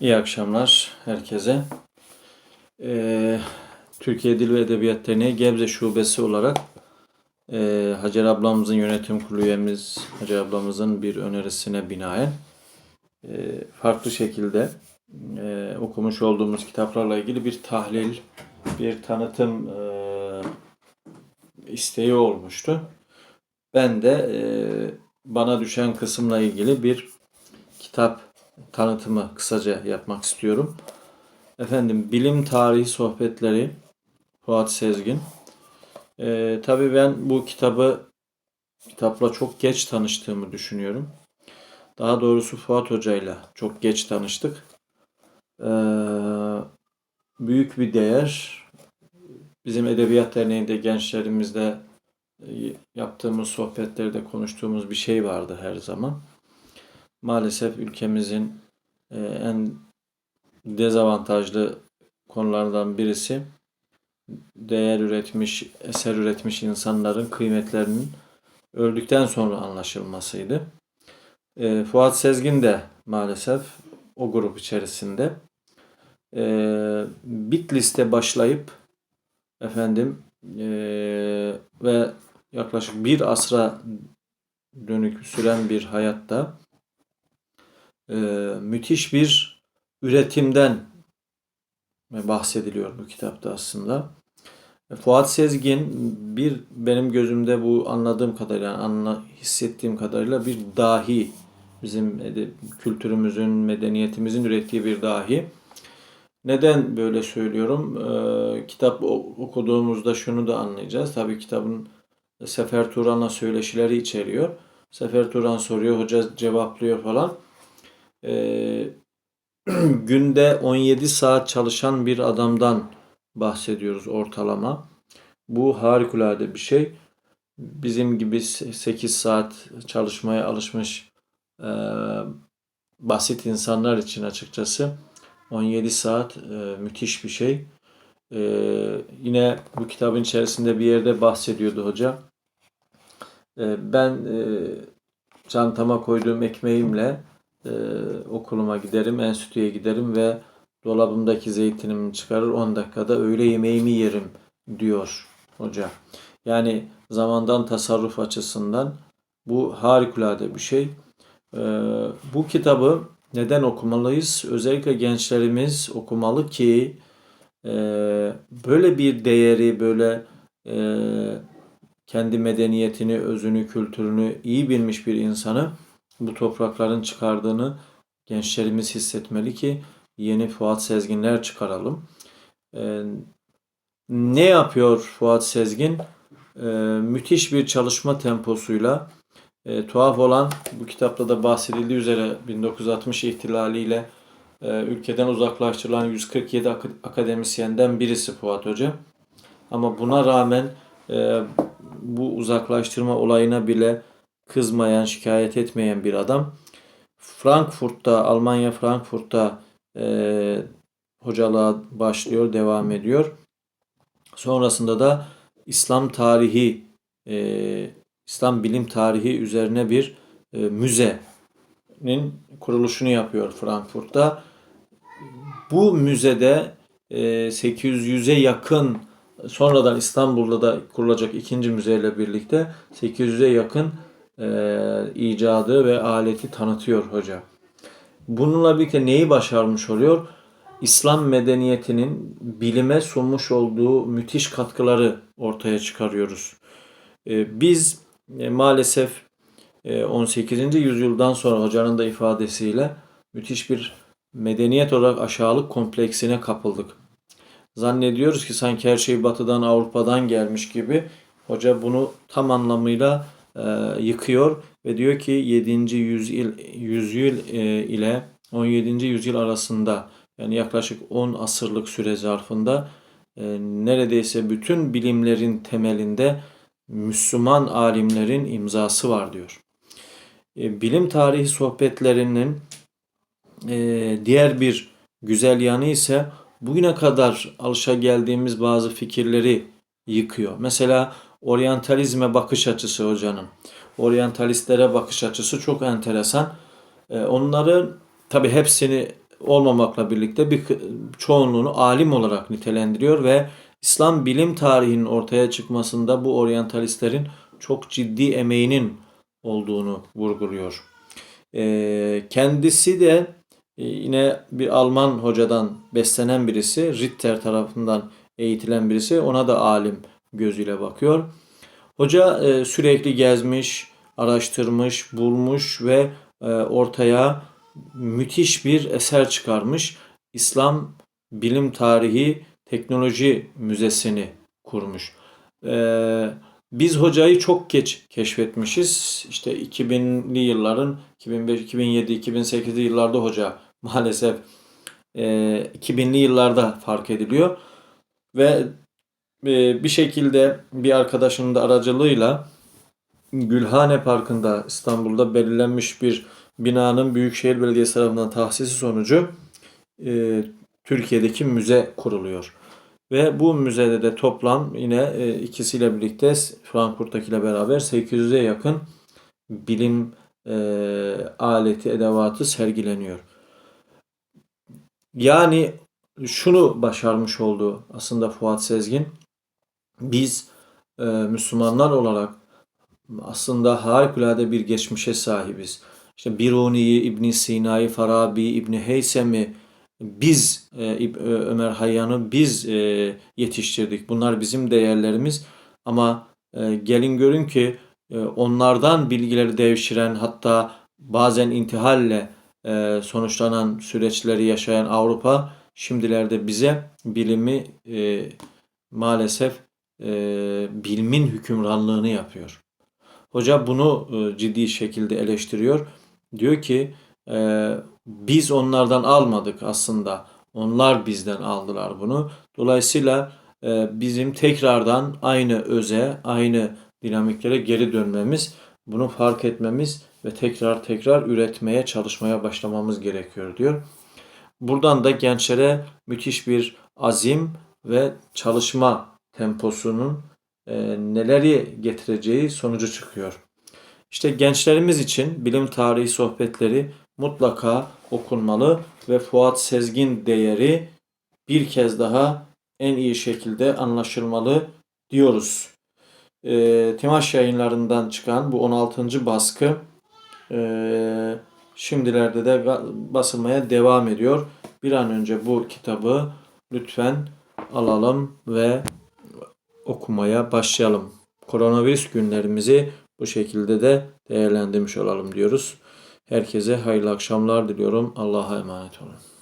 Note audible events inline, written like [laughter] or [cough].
İyi akşamlar herkese. Ee, Türkiye Dil ve Edebiyat Derneği Gebze Şubesi olarak e, Hacer ablamızın yönetim kurulu üyemiz Hacer ablamızın bir önerisine binaen e, farklı şekilde e, okumuş olduğumuz kitaplarla ilgili bir tahlil, bir tanıtım e, isteği olmuştu. Ben de e, bana düşen kısımla ilgili bir kitap tanıtımı kısaca yapmak istiyorum. Efendim bilim tarihi sohbetleri Fuat Sezgin. Ee, tabii ben bu kitabı kitapla çok geç tanıştığımı düşünüyorum. Daha doğrusu Fuat Hoca'yla çok geç tanıştık. Ee, büyük bir değer. Bizim Edebiyat Derneği'nde gençlerimizle e, yaptığımız sohbetlerde konuştuğumuz bir şey vardı her zaman maalesef ülkemizin e, en dezavantajlı konulardan birisi değer üretmiş, eser üretmiş insanların kıymetlerinin öldükten sonra anlaşılmasıydı. E, Fuat Sezgin de maalesef o grup içerisinde. E, Bitlis'te başlayıp efendim e, ve yaklaşık bir asra dönük süren bir hayatta e, müthiş bir üretimden bahsediliyor bu kitapta aslında. E, Fuat Sezgin bir benim gözümde bu anladığım kadarıyla, anla, hissettiğim kadarıyla bir dahi. Bizim kültürümüzün, medeniyetimizin ürettiği bir dahi. Neden böyle söylüyorum? Ee, kitap okuduğumuzda şunu da anlayacağız. Tabii kitabın Sefer Turan'la söyleşileri içeriyor. Sefer Turan soruyor, hoca cevaplıyor falan e, [clears throat] günde 17 saat çalışan bir adamdan bahsediyoruz ortalama. Bu harikulade bir şey. Bizim gibi 8 saat çalışmaya alışmış e, basit insanlar için açıkçası 17 saat e, müthiş bir şey. E, yine bu kitabın içerisinde bir yerde bahsediyordu hoca. E, ben e, çantama koyduğum ekmeğimle e, okuluma giderim, enstitüye giderim ve dolabımdaki zeytinimi çıkarır 10 dakikada öğle yemeğimi yerim diyor hoca. Yani zamandan tasarruf açısından bu harikulade bir şey. E, bu kitabı neden okumalıyız? Özellikle gençlerimiz okumalı ki e, böyle bir değeri, böyle e, kendi medeniyetini, özünü, kültürünü iyi bilmiş bir insanı bu toprakların çıkardığını gençlerimiz hissetmeli ki yeni Fuat Sezginler çıkaralım. Ee, ne yapıyor Fuat Sezgin? Ee, müthiş bir çalışma temposuyla e, tuhaf olan bu kitapta da bahsedildiği üzere 1960 ihtilaliyle e, ülkeden uzaklaştırılan 147 ak- akademisyenden birisi Fuat Hoca. Ama buna rağmen e, bu uzaklaştırma olayına bile kızmayan, şikayet etmeyen bir adam. Frankfurt'ta, Almanya Frankfurt'ta e, hocalığa başlıyor, devam ediyor. Sonrasında da İslam tarihi, e, İslam bilim tarihi üzerine bir e, müzenin kuruluşunu yapıyor Frankfurt'ta. Bu müzede e, 800'e yakın sonradan İstanbul'da da kurulacak ikinci müzeyle birlikte 800'e yakın e, icadı ve aleti tanıtıyor hoca. Bununla birlikte neyi başarmış oluyor? İslam medeniyetinin bilime sunmuş olduğu müthiş katkıları ortaya çıkarıyoruz. E, biz e, maalesef e, 18. yüzyıldan sonra hocanın da ifadesiyle müthiş bir medeniyet olarak aşağılık kompleksine kapıldık. Zannediyoruz ki sanki her şey batıdan Avrupa'dan gelmiş gibi hoca bunu tam anlamıyla yıkıyor ve diyor ki 7. yüzyıl, yüzyıl e, ile 17. yüzyıl arasında yani yaklaşık 10 asırlık süre zarfında e, neredeyse bütün bilimlerin temelinde Müslüman alimlerin imzası var diyor. E, bilim tarihi sohbetlerinin e, diğer bir güzel yanı ise bugüne kadar alışa geldiğimiz bazı fikirleri yıkıyor. Mesela oryantalizme bakış açısı hocanın. Oryantalistlere bakış açısı çok enteresan. Ee, onları tabi hepsini olmamakla birlikte bir çoğunluğunu alim olarak nitelendiriyor ve İslam bilim tarihinin ortaya çıkmasında bu oryantalistlerin çok ciddi emeğinin olduğunu vurguluyor. Ee, kendisi de e, yine bir Alman hocadan beslenen birisi, Ritter tarafından eğitilen birisi. Ona da alim gözüyle bakıyor. Hoca e, sürekli gezmiş, araştırmış, bulmuş ve e, ortaya müthiş bir eser çıkarmış. İslam Bilim Tarihi Teknoloji Müzesi'ni kurmuş. E, biz hocayı çok geç keşfetmişiz. İşte 2000'li yılların 2005, 2007, 2008'li yıllarda hoca maalesef e, 2000'li yıllarda fark ediliyor ve bir şekilde bir arkadaşının da aracılığıyla Gülhane Parkı'nda İstanbul'da belirlenmiş bir binanın Büyükşehir Belediyesi tarafından tahsisi sonucu e, Türkiye'deki müze kuruluyor. Ve bu müzede de toplam yine e, ikisiyle birlikte Frankfurt'takiyle beraber 800'e yakın bilim e, aleti, edevatı sergileniyor. Yani şunu başarmış oldu aslında Fuat Sezgin. Biz e, Müslümanlar olarak aslında harikulade bir geçmişe sahibiz. İşte Biruni'yi, İbn Sina'yı, Farabi, İbn Heysem'i biz e, Ö- Ömer Hayyam'ı biz e, yetiştirdik. Bunlar bizim değerlerimiz. Ama e, gelin görün ki e, onlardan bilgileri devşiren hatta bazen intihalle e, sonuçlanan süreçleri yaşayan Avrupa şimdilerde bize bilimi e, maalesef e, bilimin hükümranlığını yapıyor. Hoca bunu e, ciddi şekilde eleştiriyor. Diyor ki e, biz onlardan almadık aslında. Onlar bizden aldılar bunu. Dolayısıyla e, bizim tekrardan aynı öze, aynı dinamiklere geri dönmemiz, bunu fark etmemiz ve tekrar tekrar üretmeye, çalışmaya başlamamız gerekiyor diyor. Buradan da gençlere müthiş bir azim ve çalışma temposunun e, neleri getireceği sonucu çıkıyor. İşte gençlerimiz için bilim tarihi sohbetleri mutlaka okunmalı ve Fuat Sezgin değeri bir kez daha en iyi şekilde anlaşılmalı diyoruz. E, Timaş yayınlarından çıkan bu 16. baskı e, şimdilerde de basılmaya devam ediyor. Bir an önce bu kitabı lütfen alalım ve okumaya başlayalım. Koronavirüs günlerimizi bu şekilde de değerlendirmiş olalım diyoruz. Herkese hayırlı akşamlar diliyorum. Allah'a emanet olun.